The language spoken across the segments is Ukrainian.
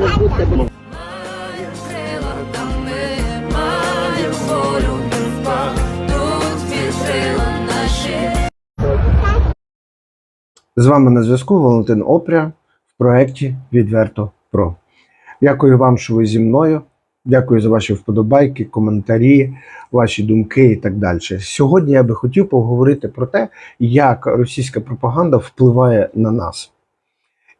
З вами на зв'язку Валентин Опря в проєкті Відверто Про. Дякую вам, що ви зі мною. Дякую за ваші вподобайки, коментарі, ваші думки і так далі. Сьогодні я би хотів поговорити про те, як російська пропаганда впливає на нас.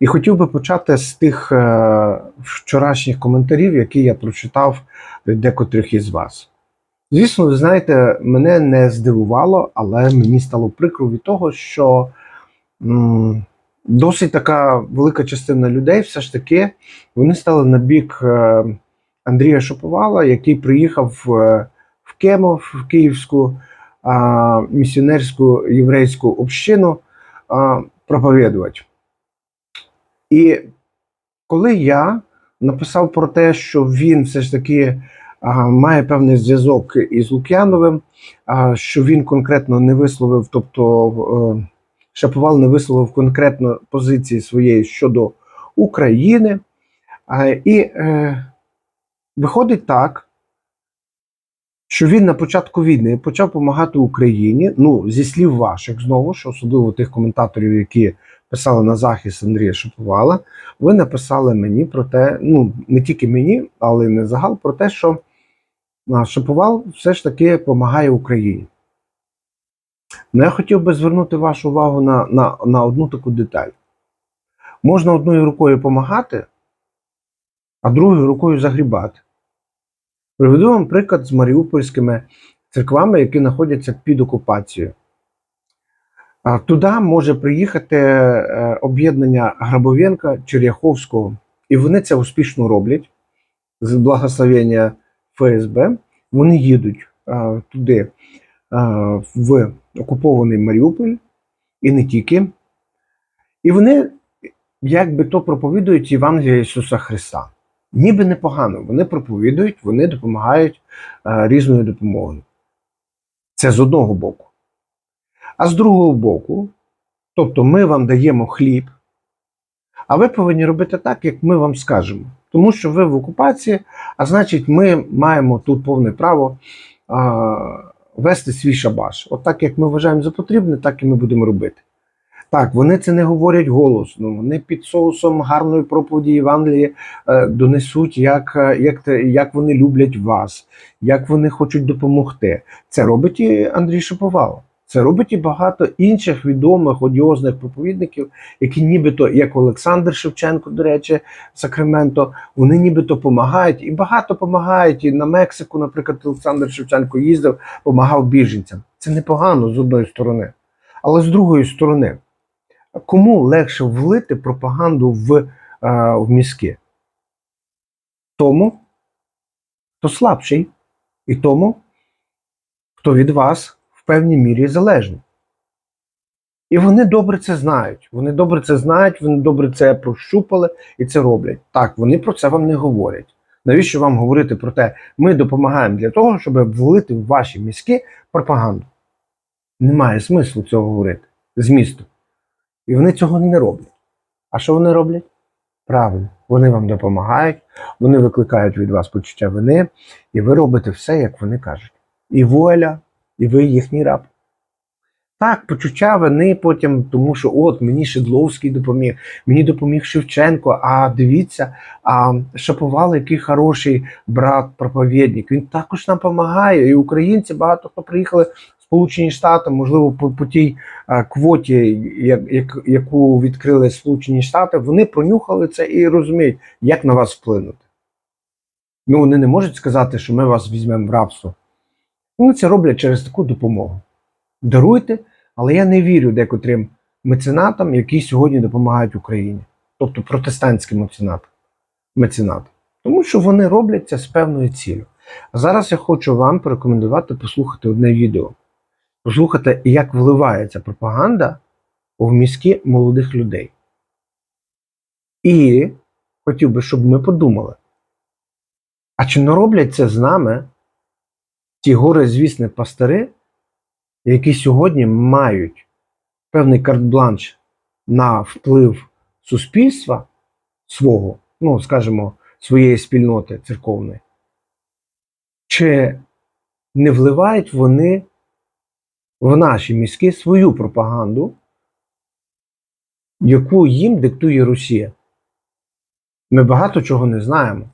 І хотів би почати з тих е, вчорашніх коментарів, які я прочитав від декотрих із вас. Звісно, ви знаєте, мене не здивувало, але мені стало прикро від того, що досить така велика частина людей все ж таки вони стали на бік е, Андрія Шоповала, який приїхав е, в Кемов, в Київську місіонерську єврейську общину проповідувати. І коли я написав про те, що він все ж таки а, має певний зв'язок із Лук'яновим, що він конкретно не висловив, тобто е, Шаповал не висловив конкретно позиції своєї щодо України. А, І е, виходить так, що він на початку війни почав допомагати Україні. Ну, зі слів ваших знову ж, особливо тих коментаторів, які писали на захист Андрія Шаповала, ви написали мені про те, ну не тільки мені, але й не загал, про те, що а, Шаповал все ж таки допомагає Україні. Ну, я хотів би звернути вашу увагу на, на, на одну таку деталь. Можна одною рукою допомагати, а другою рукою загрібати. Приведу вам приклад з маріупольськими церквами, які знаходяться під окупацією. Туди може приїхати е, об'єднання Грабовенка Черяховського, і вони це успішно роблять з благословення ФСБ. Вони їдуть туди, в окупований Маріуполь, і не тільки. І вони якби то проповідують Євангелія Ісуса Христа. Ніби непогано. Вони проповідують, вони допомагають різною допомогою. Це з одного боку. А з другого боку, тобто ми вам даємо хліб, а ви повинні робити так, як ми вам скажемо. Тому що ви в окупації, а значить, ми маємо тут повне право а, вести свій шабаш. От так, як ми вважаємо за потрібне, так і ми будемо робити. Так, вони це не говорять голосно, вони під соусом гарної проповіді Євангелії е, донесуть, як, е, як, як вони люблять вас, як вони хочуть допомогти. Це робить і Андрій Шаповал. Це робить і багато інших відомих одіозних проповідників, які нібито, як Олександр Шевченко, до речі, Сакраменто, вони нібито допомагають і багато допомагають. І на Мексику, наприклад, Олександр Шевченко їздив, допомагав біженцям. Це непогано з одної сторони. Але з другої сторони, кому легше влити пропаганду в, е, в мізки? Тому, хто слабший, і тому, хто від вас певній мірі залежний. І вони добре це знають. Вони добре це знають, вони добре це прощупали і це роблять. Так, вони про це вам не говорять. Навіщо вам говорити про те, ми допомагаємо для того, щоб влити в ваші мізки пропаганду? Немає смислу цього говорити змісту. І вони цього не роблять. А що вони роблять? Правильно, вони вам допомагають, вони викликають від вас почуття вини, і ви робите все, як вони кажуть. І воля, і ви їхній раб. Так, почуття вини потім, тому що от мені Шедловський допоміг, мені допоміг Шевченко. А дивіться, а Шаповал, який хороший брат, проповідник, він також нам допомагає. І українці багато хто приїхали в Сполучені Штати, можливо, по, по тій а, квоті, як, як, яку відкрили Сполучені Штати, вони пронюхали це і розуміють, як на вас вплинути. Ну, вони не можуть сказати, що ми вас візьмемо в рабство. Вони це роблять через таку допомогу. Даруйте, але я не вірю декотрим меценатам, які сьогодні допомагають Україні, тобто протестантським меценатам. меценатам. Тому що вони роблять це з певною цілею. А зараз я хочу вам порекомендувати послухати одне відео. Послухати, як вливається пропаганда в мізки молодих людей. І хотів би, щоб ми подумали, а чи не роблять це з нами ті горе звісні пастори, які сьогодні мають певний карт-бланш на вплив суспільства свого ну, скажімо, своєї спільноти церковної. Чи не вливають вони в наші мізки свою пропаганду, яку їм диктує Росія? Ми багато чого не знаємо.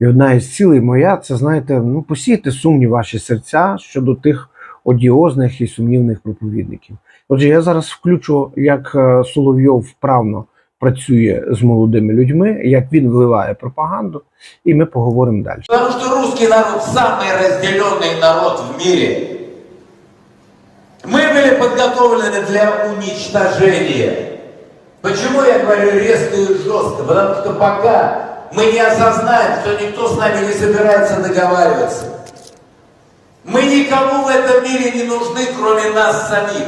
І одна із цілей моя це, знаєте, ну, посіяти сумні ваші серця щодо тих одіозних і сумнівних проповідників. Отже, я зараз включу, як е, Соловйов вправно працює з молодими людьми, як він вливає пропаганду, і ми поговоримо далі. Потому что русский народ самый разделенный народ в мире. Мы были подготовлены для уничтожения. Почему я говорю резко и жестко? Потому что пока мы не осознаем, что никто с нами не собирается договариваться. Мы никому в этом мире не нужны, кроме нас самих.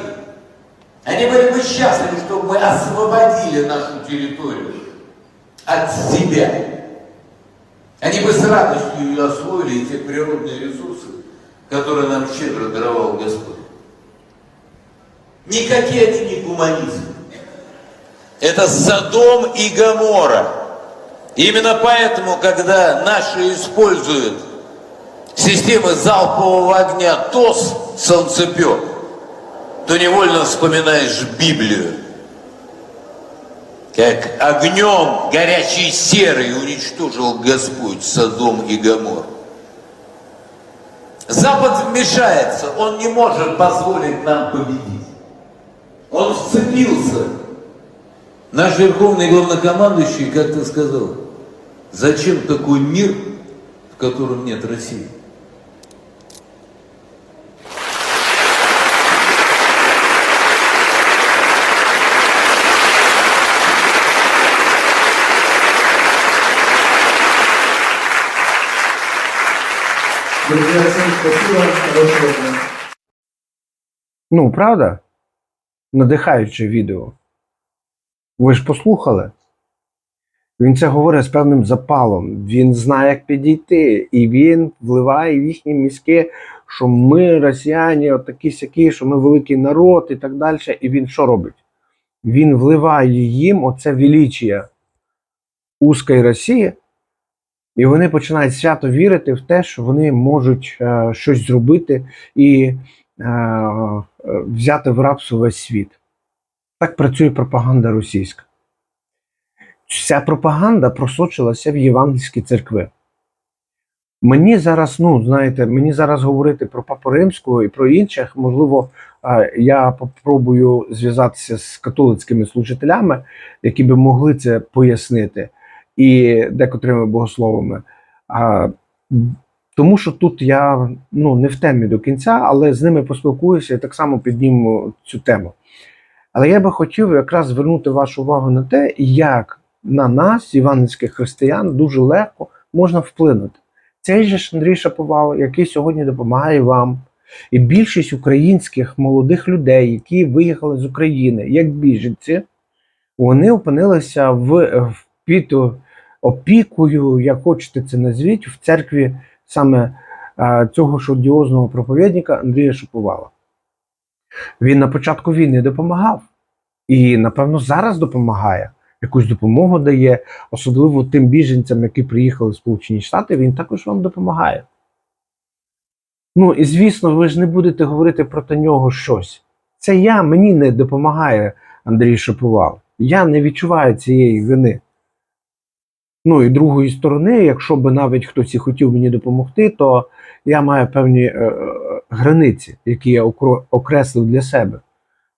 Они были бы счастливы, чтобы мы освободили нашу территорию от себя. Они бы с радостью ее освоили и те природные ресурсы, которые нам щедро даровал Господь. Никакие они не гуманисты. Это Содом и Гомора. Именно поэтому, когда наши используют системы залпового огня ТОС, солнцепек, то невольно вспоминаешь Библию. Как огнем горячей серой уничтожил Господь Содом и Гомор. Запад вмешается, он не может позволить нам победить. Он вцепился. Наш верховный главнокомандующий как-то сказал, зачем такой мир, в котором нет России? Друзья, всем спасибо. Хорошего дня. Ну, правда? Надихаюче відео. Ви ж послухали? Він це говорить з певним запалом. Він знає, як підійти, і він вливає в їхні мізки, що ми, росіяни, отакі сякі, що ми великий народ і так далі. І він що робить? Він вливає їм оце величія узкої Росії, і вони починають свято вірити в те, що вони можуть е, щось зробити і е, е, взяти в рабство весь світ. Так працює пропаганда російська. Ця пропаганда просочилася в євангельські церкви. Мені зараз, ну знаєте, мені зараз говорити про Папу Римського і про інших, можливо, я попробую зв'язатися з католицькими служителями, які би могли це пояснити, і декотрими богословами. Тому що тут я ну, не в темі до кінця, але з ними поспілкуюся і так само підніму цю тему. Але я би хотів якраз звернути вашу увагу на те, як на нас, івангельських християн, дуже легко можна вплинути. Цей же ж Андрій Шаповал, який сьогодні допомагає вам, і більшість українських молодих людей, які виїхали з України як біженці, вони опинилися в, в під опікою, як хочете це назвіть, в церкві саме а, цього ж проповідника Андрія Шаповала. Він на початку війни допомагав. І, напевно, зараз допомагає. Якусь допомогу дає, особливо тим біженцям, які приїхали в Сполучені Штати, він також вам допомагає. Ну, і звісно, ви ж не будете говорити проти нього щось. Це я, мені не допомагає Андрій Шаповал. Я не відчуваю цієї вини. Ну і другої сторони, якщо би навіть хтось і хотів мені допомогти, то я маю певні е, е, границі, які я окреслив для себе.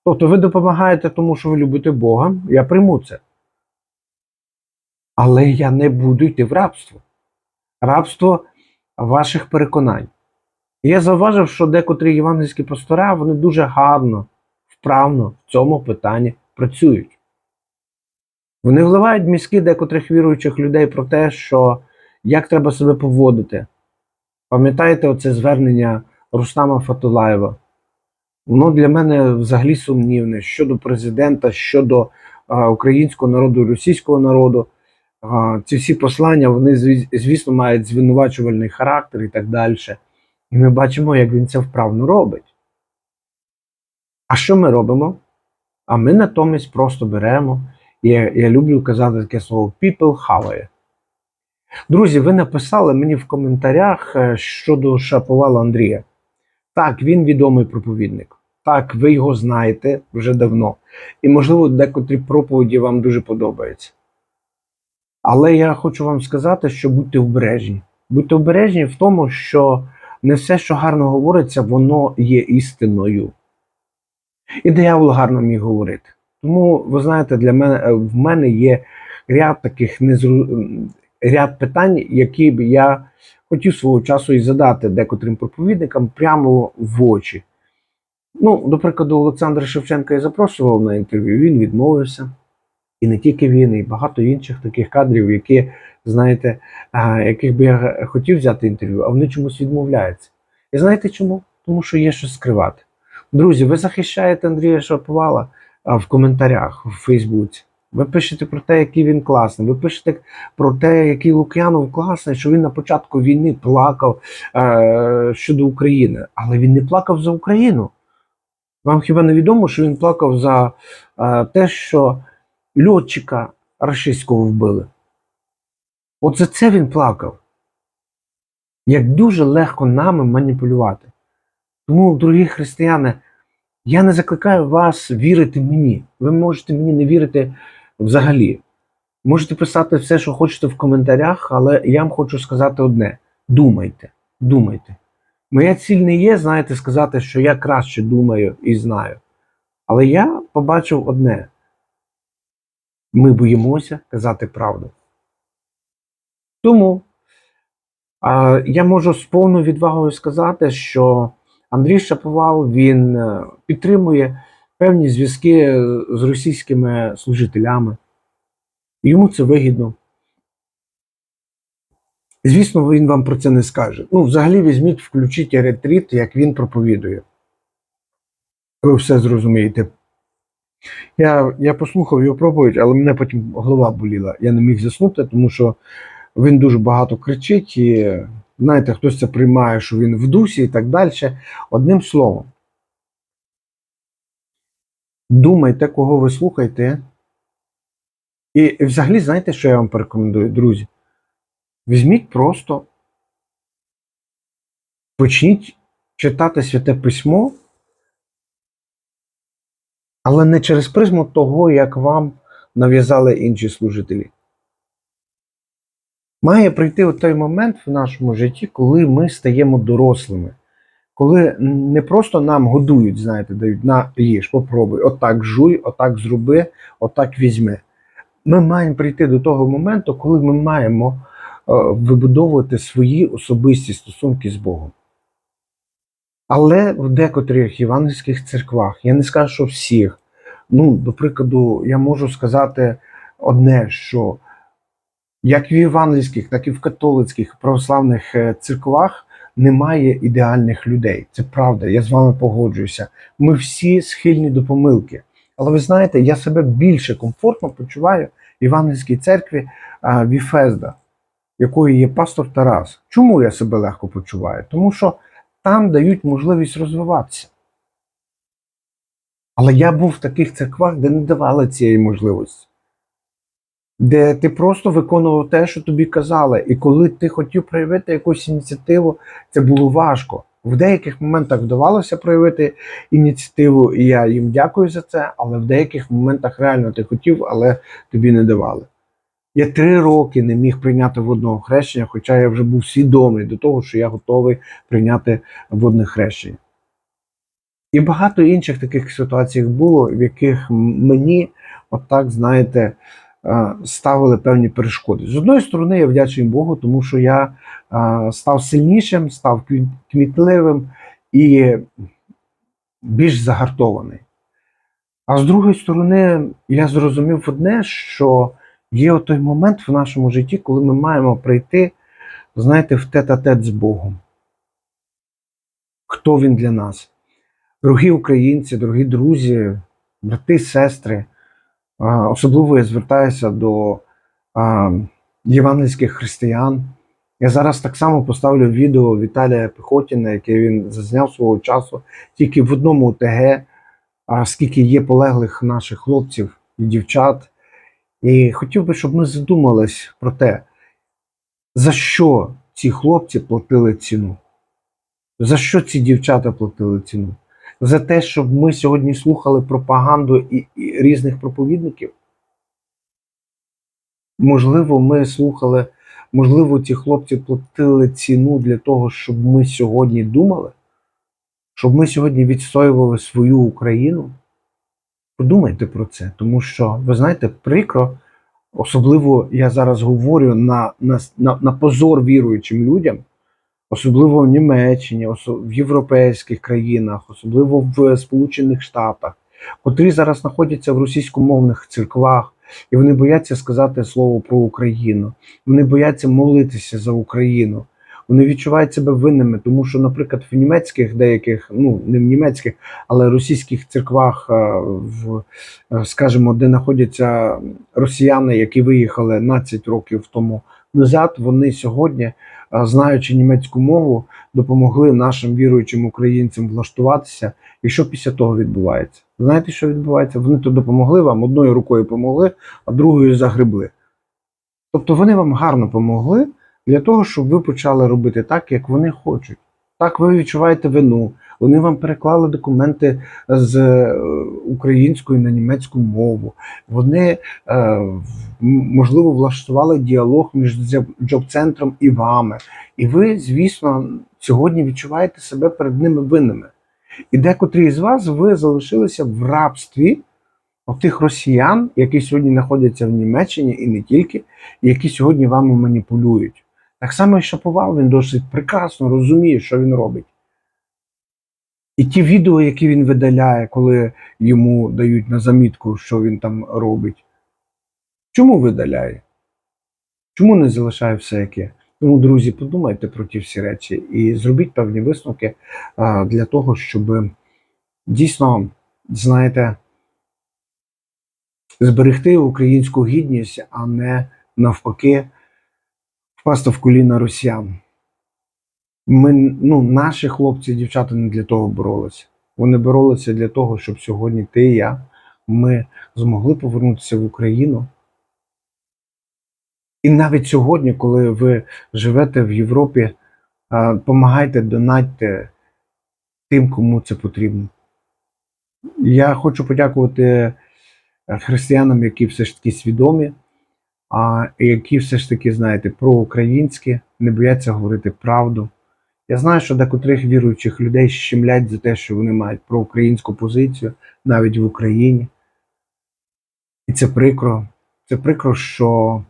Тобто ви допомагаєте тому, що ви любите Бога, я прийму це. Але я не буду йти в рабство. Рабство ваших переконань. І я зауважив, що декотрі євангельські пастора вони дуже гарно, вправно в цьому питанні працюють. Вони вливають мізки декотрих віруючих людей про те, що як треба себе поводити. Пам'ятаєте оце звернення Рустама Фатулаєва? Воно для мене взагалі сумнівне щодо президента, щодо а, українського народу, російського народу. Ці всі послання, вони, звісно, мають звинувачувальний характер і так далі. І ми бачимо, як він це вправно робить. А що ми робимо? А ми натомість просто беремо Я, я люблю казати таке слово people хаває. Друзі, ви написали мені в коментарях е, щодо Шаповала Андрія. Так, він відомий проповідник. Так, ви його знаєте вже давно. І, можливо, декотрі проповіді вам дуже подобаються. Але я хочу вам сказати, що будьте обережні. Будьте обережні в тому, що не все, що гарно говориться, воно є істиною. І диявол гарно міг говорити. Тому, ви знаєте, для мене е, в мене є ряд таких незру... ряд питань, які б я хотів свого часу і задати декотрим проповідникам прямо в очі. Ну, до прикладу, Олександра Шевченка я запрошував на інтерв'ю, він відмовився. І не тільки він, і багато інших таких кадрів, які, знаєте, яких би я хотів взяти інтерв'ю, а вони чомусь відмовляються. І знаєте чому? Тому що є що скривати. Друзі, ви захищаєте Андрія Шаповала в коментарях в Фейсбуці. Ви пишете про те, який він класний. Ви пишете про те, який Лук'янов класний, що він на початку війни плакав е, щодо України, але він не плакав за Україну. Вам хіба не відомо, що він плакав за е, те, що льотчика рашистського вбили? От за це він плакав. Як дуже легко нами маніпулювати. Тому, дорогі християни, я не закликаю вас вірити мені. Ви можете мені не вірити взагалі. Можете писати все, що хочете в коментарях, але я вам хочу сказати одне: думайте, думайте. Моя ціль не є, знаєте, сказати, що я краще думаю і знаю. Але я побачив одне: ми боїмося казати правду. Тому а, я можу з повною відвагою сказати, що Андрій Шаповал він е, підтримує певні зв'язки з російськими служителями. Йому це вигідно. Звісно, він вам про це не скаже. Ну, взагалі, візьміть, включіть ретріт, як він проповідує. Ви все зрозумієте. Я, я послухав його проповідь, але мене потім голова боліла. Я не міг заснути, тому що він дуже багато кричить, і знаєте, хтось це приймає, що він в дусі і так далі. Одним словом, думайте, кого ви слухаєте. І, і взагалі, знаєте, що я вам порекомендую, друзі? Візьміть просто, почніть читати святе письмо, але не через призму того, як вам нав'язали інші служителі. Має прийти той момент в нашому житті, коли ми стаємо дорослими. Коли не просто нам годують, знаєте, дають на їж, попробуй, отак жуй, отак зроби, отак візьми. Ми маємо прийти до того моменту, коли ми маємо е, вибудовувати свої особисті стосунки з Богом. Але в декотрих євангельських церквах, я не скажу, що всіх, ну, до прикладу, я можу сказати одне, що як в євангельських, так і в католицьких православних е, церквах немає ідеальних людей. Це правда, я з вами погоджуюся. Ми всі схильні до помилки. Але ви знаєте, я себе більше комфортно почуваю в Євангельській церкві а, Віфезда, якою є пастор Тарас. Чому я себе легко почуваю? Тому що там дають можливість розвиватися. Але я був в таких церквах, де не давали цієї можливості. Де ти просто виконував те, що тобі казали. І коли ти хотів проявити якусь ініціативу, це було важко. В деяких моментах вдавалося проявити ініціативу, і я їм дякую за це, але в деяких моментах реально ти хотів, але тобі не давали. Я три роки не міг прийняти водного хрещення, хоча я вже був свідомий до того, що я готовий прийняти водне хрещення. І багато інших таких ситуацій було, в яких мені, отак, знаєте, е, ставили певні перешкоди. З одної сторони, я вдячний Богу, тому що я е, став сильнішим, став кмітливим і більш загартований. А з другої сторони, я зрозумів одне, що є той момент в нашому житті, коли ми маємо прийти, знаєте, в тет-а-тет з Богом. Хто він для нас? Дорогі українці, дорогі друзі, брати, сестри, особливо я звертаюся до а, євангельських християн. Я зараз так само поставлю відео Віталія Пехотіна, яке він зазняв свого часу тільки в одному ОТГ, а скільки є полеглих наших хлопців і дівчат. І хотів би, щоб ми задумались про те, за що ці хлопці платили ціну. За що ці дівчата платили ціну? За те, щоб ми сьогодні слухали пропаганду і, і різних проповідників? Можливо, ми слухали, можливо, ці хлопці платили ціну для того, щоб ми сьогодні думали, щоб ми сьогодні відстоювали свою Україну. Подумайте про це, тому що, ви знаєте, прикро, особливо я зараз говорю на, на, на, позор віруючим людям, особливо в Німеччині, в європейських країнах, особливо в Сполучених Штатах, котрі зараз знаходяться в російськомовних церквах, і вони бояться сказати слово про Україну. Вони бояться молитися за Україну. Вони відчувають себе винними, тому що, наприклад, в німецьких деяких, ну не в німецьких, але російських церквах, е, в, е, скажімо, де знаходяться росіяни, які виїхали 12 років тому назад, вони сьогодні, е, знаючи німецьку мову, допомогли нашим віруючим українцям влаштуватися. І що після того відбувається? Знаєте, що відбувається? Вони то допомогли вам, одною рукою помогли, а другою загребли. Тобто вони вам гарно помогли для того, щоб ви почали робити так, як вони хочуть. Так ви відчуваєте вину. Вони вам переклали документи з е, української на німецьку мову. Вони, е, можливо, влаштували діалог між джоб-центром і вами. І ви, звісно, сьогодні відчуваєте себе перед ними винними. І декотрі з вас ви залишилися в рабстві тих росіян, які сьогодні знаходяться в Німеччині і не тільки, які сьогодні вами маніпулюють. Так само і Шаповал, він досить прекрасно розуміє, що він робить. І ті відео, які він видаляє, коли йому дають на замітку, що він там робить. Чому видаляє? Чому не залишає все яке? Тому, друзі, подумайте про ті всі речі і зробіть певні висновки для того, щоб дійсно, знаєте, зберегти українську гідність, а не навпаки впасти в коліна росіян. Ми, ну, наші хлопці і дівчата не для того боролися. Вони боролися для того, щоб сьогодні ти і я, ми змогли повернутися в Україну. І навіть сьогодні, коли ви живете в Європі, а, помагайте, донатьте тим, кому це потрібно. Я хочу подякувати е, християнам, які все ж таки свідомі, а які все ж таки, знаєте, проукраїнські, не бояться говорити правду. Я знаю, що декотрих віруючих людей щемлять за те, що вони мають проукраїнську позицію навіть в Україні. І це прикро. Це прикро, що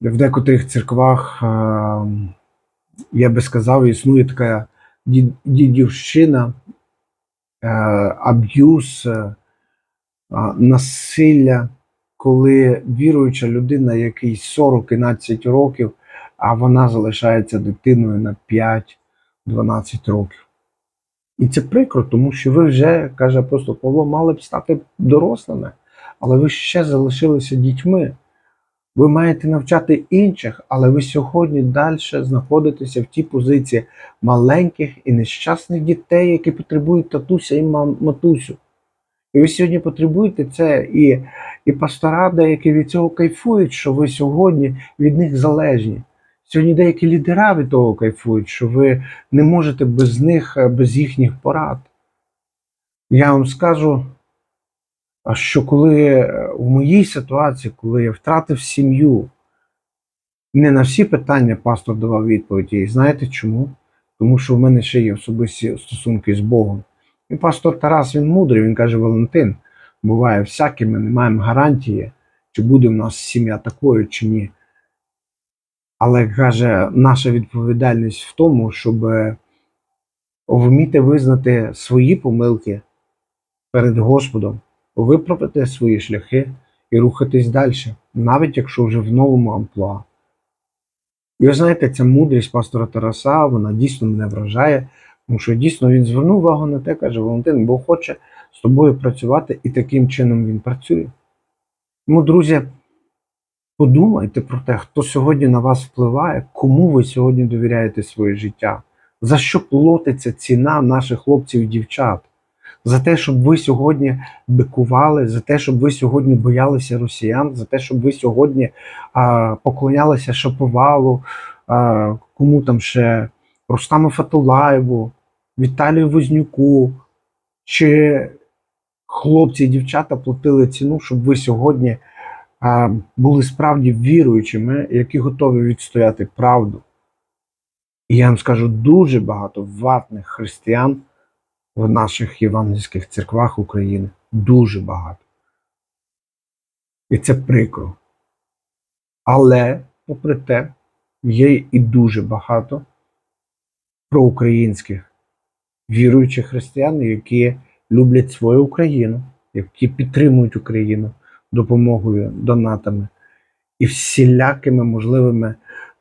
в декотрих церквах, е, я би сказав, існує така дідівщина, е, аб'юз, е, насилля, коли віруюча людина, якій 40-12 років, а вона залишається дитиною на 5-12 років. І це прикро, тому що ви вже, каже апостол Павло, мали б стати дорослими, але ви ще залишилися дітьми. Ви маєте навчати інших, але ви сьогодні далі знаходитеся в тій позиції маленьких і нещасних дітей, які потребують татуся і матусю. І ви сьогодні потребуєте це, і, і пастора деякі від цього кайфують, що ви сьогодні від них залежні. Сьогодні деякі лідера від того кайфують, що ви не можете без них, е, без їхніх порад. Я вам скажу, що коли е, в моїй ситуації, коли я втратив сім'ю, не на всі питання пастор давав відповіді. І знаєте чому? Тому що в мене ще є особисті стосунки з Богом. І пастор Тарас він мудрий, він каже: Валентин, буває всяке, ми не маємо гарантії, чи буде в нас сім'я такою, чи ні. Але каже, наша відповідальність в тому, щоб е, вміти визнати свої помилки перед Господом, виправити свої шляхи і рухатись далі, навіть якщо вже в новому амплуа. І ви знаєте, ця мудрість пастора Тараса, вона дійсно мене вражає, тому що дійсно він звернув увагу на те, каже Валентин, Бог хоче з тобою працювати, і таким чином він працює. Тому, друзі, подумайте про те, хто сьогодні на вас впливає, кому ви сьогодні довіряєте своє життя, за що платиться ціна наших хлопців і дівчат, за те, щоб ви сьогодні бикували, за те, щоб ви сьогодні боялися росіян, за те, щоб ви сьогодні а, поклонялися Шаповалу, а, кому там ще Рустаму Фатулаєву, Віталію Вознюку, чи хлопці і дівчата платили ціну, щоб ви сьогодні були справді віруючими, які готові відстояти правду. І я вам скажу дуже багато ватних християн в наших євангельських церквах України. Дуже багато. І це прикро. Але, попри те, є і дуже багато проукраїнських віруючих християн, які люблять свою Україну, які підтримують Україну допомогою, донатами і всілякими можливими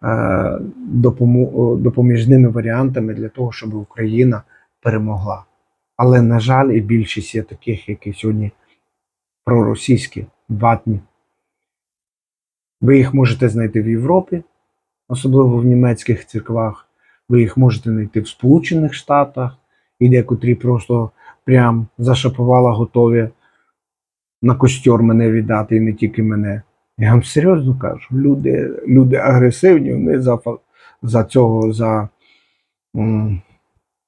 е, допоміжними варіантами для того, щоб Україна перемогла. Але, на жаль, і більшість є таких, які сьогодні проросійські, ватні. Ви їх можете знайти в Європі, особливо в німецьких церквах. Ви їх можете знайти в Сполучених Штатах, і декотрі просто прям зашапувала готові на костер мене віддати, і не тільки мене. Я вам серйозно кажу, люди, люди агресивні, вони за, за цього, за, м,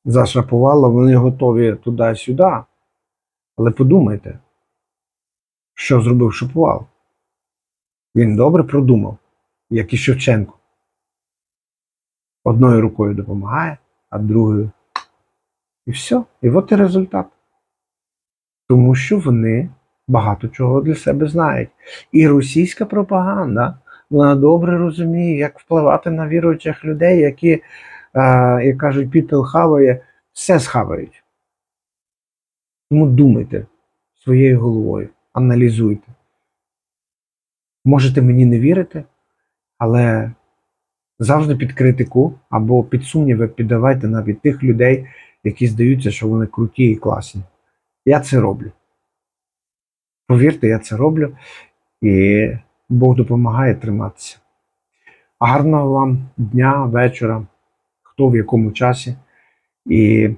за Шаповала, вони готові туди-сюди. Але подумайте, що зробив Шаповал. Він добре продумав, як і Шевченко. Одною рукою допомагає, а другою. І все. І от і результат. Тому що вони багато чого для себе знають. І російська пропаганда вона добре розуміє, як впливати на віруючих людей, які, як кажуть, піпіл хаває, все схавають. Тому думайте своєю головою, аналізуйте. Можете мені не вірити, але завжди під критику або під сумніви піддавайте навіть тих людей, які здаються, що вони круті і класні. Я це роблю. Повірте, я це роблю, і Бог допомагає триматися. Гарного вам дня, вечора, хто в якому часі. І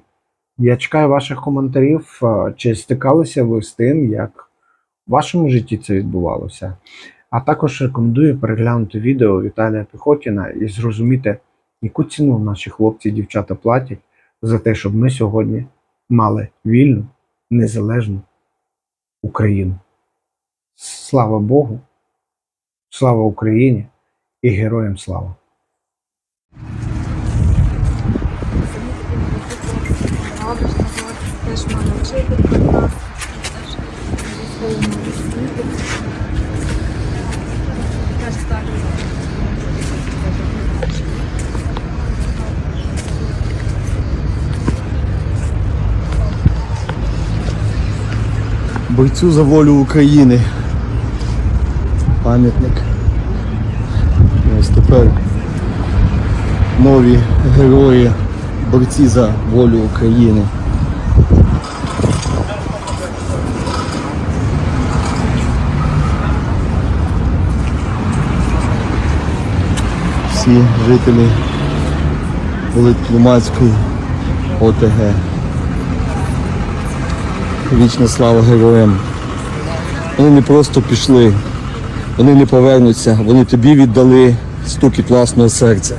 я чекаю ваших коментарів, чи стикалися ви з тим, як в вашому житті це відбувалося. А також рекомендую переглянути відео Віталія Піхотіна і зрозуміти, яку ціну наші хлопці і дівчата платять за те, щоб ми сьогодні мали вільну, незалежну Україну. Слава Богу, слава Україні і героям слава! Теж вчити прекрасно, теж зі своїми. Бойцю за волю України. Пам'ятник. Ось тепер нові герої, борці за волю України. Всі жителі Великлумацької ОТГ. Вічна слава героям. Вони не просто пішли, вони не повернуться, вони тобі віддали стукіт власного серця.